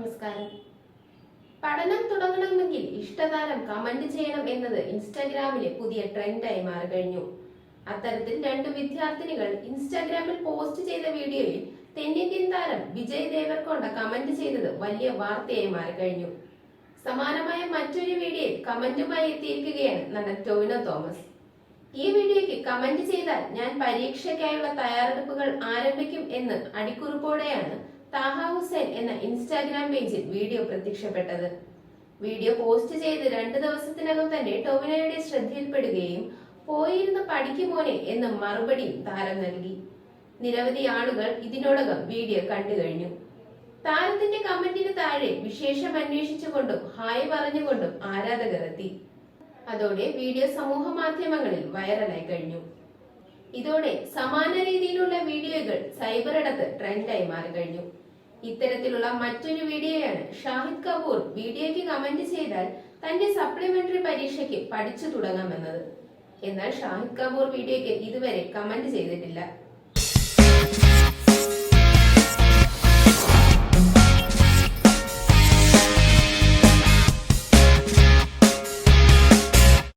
നമസ്കാരം. പഠനം തുടങ്ങണമെങ്കിൽ ഇഷ്ടതാരം കമന്റ് ചെയ്യണം എന്നത് ഇൻസ്റ്റാഗ്രാമിലെ പുതിയ ട്രെൻഡായി മാറി കഴിഞ്ഞു അത്തരത്തിൽ രണ്ട് വിദ്യാർത്ഥിനികൾ ഇൻസ്റ്റാഗ്രാമിൽ പോസ്റ്റ് ചെയ്ത വീഡിയോയിൽ തെന്നിന്ത്യൻ താരം വിജയ് ദേവർകൊണ്ട കമന്റ് ചെയ്തത് വലിയ വാർത്തയായി മാറി കഴിഞ്ഞു സമാനമായ മറ്റൊരു വീഡിയോയിൽ കമന്റുമായി എത്തിയിരിക്കുകയാണ് നടൻ ടോവിനോ തോമസ്. ഈ വീഡിയോയ്ക്ക് കമന്റ് ചെയ്താൽ ഞാൻ പരീക്ഷയ്ക്കായുള്ള തയ്യാറെടുപ്പുകൾ ആരംഭിക്കും എന്ന് അടിക്കുറിപ്പോടെയാണ് താഹ ഹുസൈൻ എന്ന ഇൻസ്റ്റാഗ്രാം പേജിൽ വീഡിയോ പ്രത്യക്ഷപ്പെട്ടത്. വീഡിയോ പോസ്റ്റ് ചെയ്ത് രണ്ട് ദിവസത്തിനകം തന്നെ ടൊവിനോയുടെ ശ്രദ്ധയിൽപ്പെടുകയും പോയിരുന്ന് പഠിക്കുമോനെ എന്ന മറുപടിയും താരം നൽകി. നിരവധി ആളുകൾ ഇതിനോടകം വീഡിയോ കണ്ടു കഴിഞ്ഞു. താരത്തിന്റെ കമന്റിന് താഴെ വിശേഷം അന്വേഷിച്ചുകൊണ്ടും ഹായ് പറഞ്ഞുകൊണ്ടും ആരാധകർ എത്തി. അതോടെ വീഡിയോ സമൂഹ മാധ്യമങ്ങളിൽ വൈറലായി കഴിഞ്ഞു. ഇതോടെ സമാന രീതിയിലുള്ള വീഡിയോകൾ സൈബർ ഇടത്ത് ട്രെൻഡായി മാറി കഴിഞ്ഞു. ഇത്തരത്തിലുള്ള മറ്റൊരു വീഡിയോയാണ് ഷാഹിദ് കപൂർ വീഡിയോയ്ക്ക് കമന്റ് ചെയ്താൽ തന്റെ സപ്ലിമെന്ററി പരീക്ഷയ്ക്ക് പഠിച്ചു തുടങ്ങാമെന്നത്. എന്നാൽ ഷാഹിദ് കപൂർ വീഡിയോയ്ക്ക് ഇതുവരെ കമന്റ് ചെയ്തിട്ടില്ല.